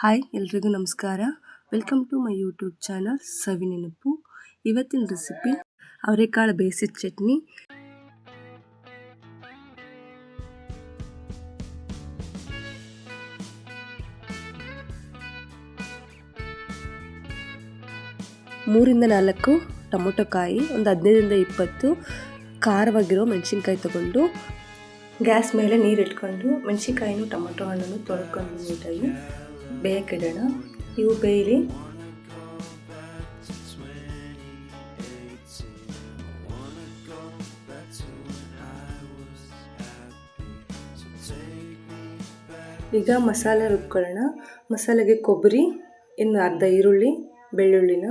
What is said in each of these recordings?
Hi ಎಲ್ರಿಗೂ ನಮಸ್ಕಾರ. Welcome to my YouTube channel Savi Nenapu. ಇವತ್ತಿನ ರೆಸಿಪಿ ಅವರೆಕಾಳು ಬೇಯಿಸಿದ ಚಟ್ನಿ. ಮೂರಿಂದ ನಾಲ್ಕು ಟೊಮೊಟೊ ಕಾಯಿ, ಒಂದು ಹದಿನೈದರಿಂದ ಇಪ್ಪತ್ತು ಖಾರವಾಗಿರೋ ಮೆಣಸಿನ್ಕಾಯಿ ತಗೊಂಡು, ಗ್ಯಾಸ್ ಮೇಲೆ ನೀರು ಇಟ್ಕೊಂಡು ಮೆಣಸಿನ್ಕಾಯಿನೂ ಟೊಮೊಟೊ ಹಣ್ಣನ್ನು ತೊಳ್ಕೊಂಡು ನೀಟಾಗಿ ಬೇಯಕ್ಕಿಡೋಣ ಇವು ಬೇಯಲಿ ಈಗ ಮಸಾಲೆ ರುಬ್ಕೊಳ್ಳೋಣ. ಮಸಾಲೆಗೆ ಕೊಬ್ಬರಿ, ಇನ್ನು ಅರ್ಧ ಈರುಳ್ಳಿ, ಬೆಳ್ಳುಳ್ಳಿನ.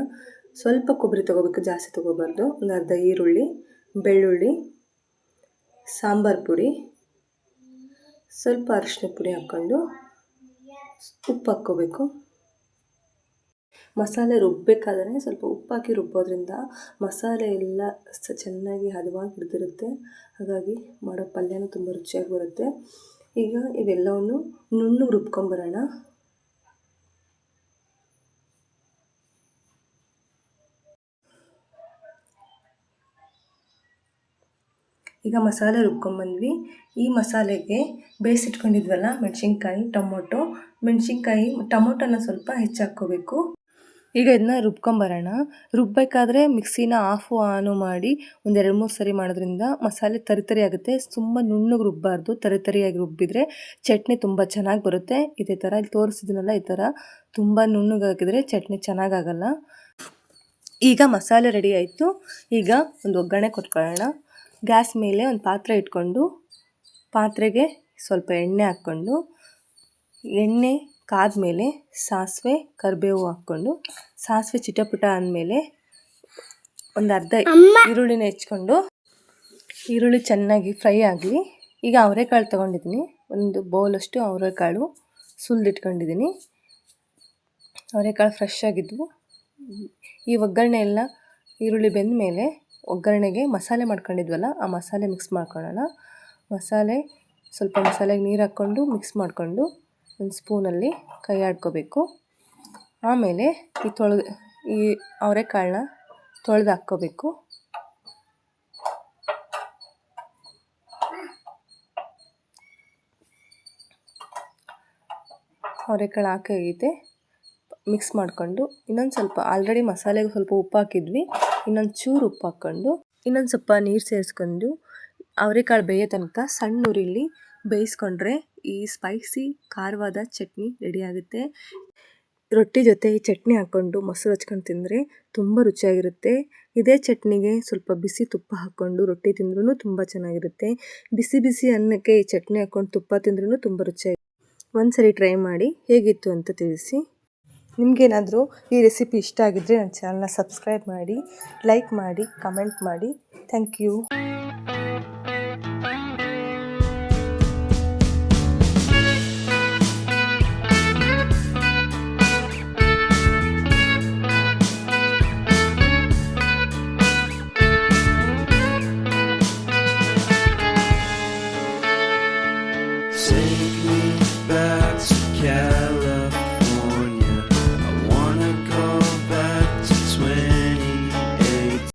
ಸ್ವಲ್ಪ ಕೊಬ್ಬರಿ ತೊಗೋಬೇಕು, ಜಾಸ್ತಿ ತೊಗೋಬಾರ್ದು. ಒಂದು ಅರ್ಧ ಈರುಳ್ಳಿ, ಬೆಳ್ಳುಳ್ಳಿ, ಸಾಂಬಾರು ಪುಡಿ. ಸ್ವಲ್ಪ ಅರಿಶಿನ ಪುಡಿ ಹಾಕ್ಕೊಂಡು ಉಪ್ಪು ಹಾಕ್ಕೋಬೇಕು. ಮಸಾಲೆ ರುಬ್ಬಬೇಕಾದ್ರೆ ಸ್ವಲ್ಪ ಉಪ್ಪು ಹಾಕಿ ರುಬ್ಬೋದ್ರಿಂದ ಮಸಾಲೆ ಎಲ್ಲ ಚೆನ್ನಾಗಿ ಹದವಾಗಿ ಹಿಡಿದಿರುತ್ತೆ. ಹಾಗಾಗಿ ಮಾಡೋ ಪಲ್ಯನೂ ತುಂಬ ರುಚಿಯಾಗಿ ಬರುತ್ತೆ. ಈಗ ಇವೆಲ್ಲವನ್ನು ನುಣ್ಣಗೆ ರುಬ್ಕೊಂಬರೋಣ. ಈಗ ಮಸಾಲೆ ರುಬ್ಕೊಂಬಂದ್ವಿ. ಈ ಮಸಾಲೆಗೆ ಬೇಯಿಸಿಟ್ಕೊಂಡಿದ್ವಲ್ಲ, ಮೆಣಸಿನ್ಕಾಯಿ, ಟೊಮೊಟೊ. ಮೆಣಸಿನ್ಕಾಯಿ, ಟೊಮೊಟೊನ ಸ್ವಲ್ಪ ಹೆಚ್ಚಾಕ್ಕೋಬೇಕು. ಈಗ ಇದನ್ನ ರುಬ್ಕೊಂಬರೋಣ. ರುಬ್ಬಬೇಕಾದ್ರೆ ಮಿಕ್ಸಿನ ಆಫು ಆನು ಮಾಡಿ ಒಂದು ಎರಡು ಮೂರು ಸರಿ ಮಾಡೋದ್ರಿಂದ ಮಸಾಲೆ ತರಿ ತರಿ ಆಗುತ್ತೆ. ತುಂಬ ನುಣ್ಣಗೆ ರುಬ್ಬಾರ್ದು. ತರಿತರಿಯಾಗಿ ರುಬ್ಬಿದರೆ ಚಟ್ನಿ ತುಂಬ ಚೆನ್ನಾಗಿ ಬರುತ್ತೆ. ಇದೇ ಥರ ಇಲ್ಲಿ ತೋರಿಸಿದ್ನಲ್ಲ, ಈ ಥರ ತುಂಬ ನುಣ್ಣಗೆ ಹಾಕಿದರೆ ಚಟ್ನಿ ಚೆನ್ನಾಗಾಗಲ್ಲ ಈಗ ಮಸಾಲೆ ರೆಡಿ ಆಯಿತು. ಈಗ ಒಂದು ಒಗ್ಗರಣೆ ಕೊಟ್ಕೊಳ್ಳೋಣ. ಗ್ಯಾಸ್ ಮೇಲೆ ಒಂದು ಪಾತ್ರೆ ಇಟ್ಕೊಂಡು ಪಾತ್ರೆಗೆ ಸ್ವಲ್ಪ ಎಣ್ಣೆ ಹಾಕ್ಕೊಂಡು ಎಣ್ಣೆ ಕಾದ ಮೇಲೆ ಸಾಸಿವೆ ಕರಿಬೇವು ಹಾಕ್ಕೊಂಡು ಸಾಸಿವೆ ಚಿಟಪುಟ ಅಂದಮೇಲೆ ಒಂದು ಅರ್ಧ ಈರುಳ್ಳಿನ ಹೆಚ್ಕೊಂಡು ಈರುಳ್ಳಿ ಚೆನ್ನಾಗಿ ಫ್ರೈ ಆಗಲಿ. ಈಗ ಅವರೆಕಾಳು ತೊಗೊಂಡಿದ್ದೀನಿ. ಒಂದು ಬೌಲಷ್ಟು ಅವರೆಕಾಳು ಸುಲಿದಿಟ್ಕೊಂಡಿದ್ದೀನಿ. ಅವರೆಕಾಳು ಫ್ರೆಶ್ ಆಗಿದ್ವು. ಈ ಒಗ್ಗರಣೆ ಎಲ್ಲ ಈರುಳ್ಳಿ ಬೆಂದ ಮೇಲೆ ಒಗ್ಗರಣೆಗೆ ಮಸಾಲೆ ಮಾಡ್ಕೊಂಡಿದ್ವಲ್ಲ, ಆ ಮಸಾಲೆ ಮಿಕ್ಸ್ ಮಾಡ್ಕೊಳ್ಳೋಣ. ಮಸಾಲೆ, ಸ್ವಲ್ಪ ಮಸಾಲೆಗೆ ನೀರು ಹಾಕ್ಕೊಂಡು ಮಿಕ್ಸ್ ಮಾಡಿಕೊಂಡು ಒಂದು ಸ್ಪೂನಲ್ಲಿ ಕೈ ಆಡ್ಕೋಬೇಕು. ಆಮೇಲೆ ಈ ತೊಳೆದು, ಈ ಅವರೆಕಾಳನ್ನ ತೊಳೆದು ಹಾಕ್ಕೋಬೇಕು. ಅವರೆಕಾಳು ಹಾಕಾಗೈತೆ ಮಿಕ್ಸ್ ಮಾಡಿಕೊಂಡು ಇನ್ನೊಂದು ಸ್ವಲ್ಪ ಆಲ್ರೆಡಿ ಮಸಾಲೆಗೆ ಸ್ವಲ್ಪ ಉಪ್ಪು ಹಾಕಿದ್ವಿ. ಇನ್ನೊಂದು ಚೂರು ಉಪ್ಪು ಹಾಕ್ಕೊಂಡು ಇನ್ನೊಂದು ಸ್ವಲ್ಪ ನೀರು ಸೇರಿಸ್ಕೊಂಡು ಅವರೆಕಾಳು ಬೇಯೋ ತನಕ ಸಣ್ಣ ಉರಿಲಿ ಬೇಯಿಸ್ಕೊಂಡ್ರೆ ಈ ಸ್ಪೈಸಿ ಖಾರವಾದ ಚಟ್ನಿ ರೆಡಿ ಆಗುತ್ತೆ. ರೊಟ್ಟಿ ಜೊತೆ ಈ ಚಟ್ನಿ ಹಾಕ್ಕೊಂಡು ಮೊಸರು ಹಚ್ಕೊಂಡು ತಿಂದರೆ ತುಂಬ ರುಚಿಯಾಗಿರುತ್ತೆ. ಇದೇ ಚಟ್ನಿಗೆ ಸ್ವಲ್ಪ ಬಿಸಿ ತುಪ್ಪ ಹಾಕ್ಕೊಂಡು ರೊಟ್ಟಿ ತಿಂದ್ರೂ ತುಂಬ ಚೆನ್ನಾಗಿರುತ್ತೆ. ಬಿಸಿ ಬಿಸಿ ಅನ್ನಕ್ಕೆ ಈ ಚಟ್ನಿ ಹಾಕ್ಕೊಂಡು ತುಪ್ಪ ತಿಂದ್ರೂ ತುಂಬ ರುಚಿಯಾಗಿ ಒಂದು ಸರಿ ಟ್ರೈ ಮಾಡಿ ಹೇಗಿತ್ತು ಅಂತ ತಿಳಿಸಿ. ನಿಮಗೇನಾದರೂ ಈ ರೆಸಿಪಿ ಇಷ್ಟ ಆಗಿದ್ದರೆ ನನ್ನ ಚಾನಲ್ನ ಸಬ್ಸ್ಕ್ರೈಬ್ ಮಾಡಿ ಲೈಕ್ ಮಾಡಿ ಕಮೆಂಟ್ ಮಾಡಿ. Thank you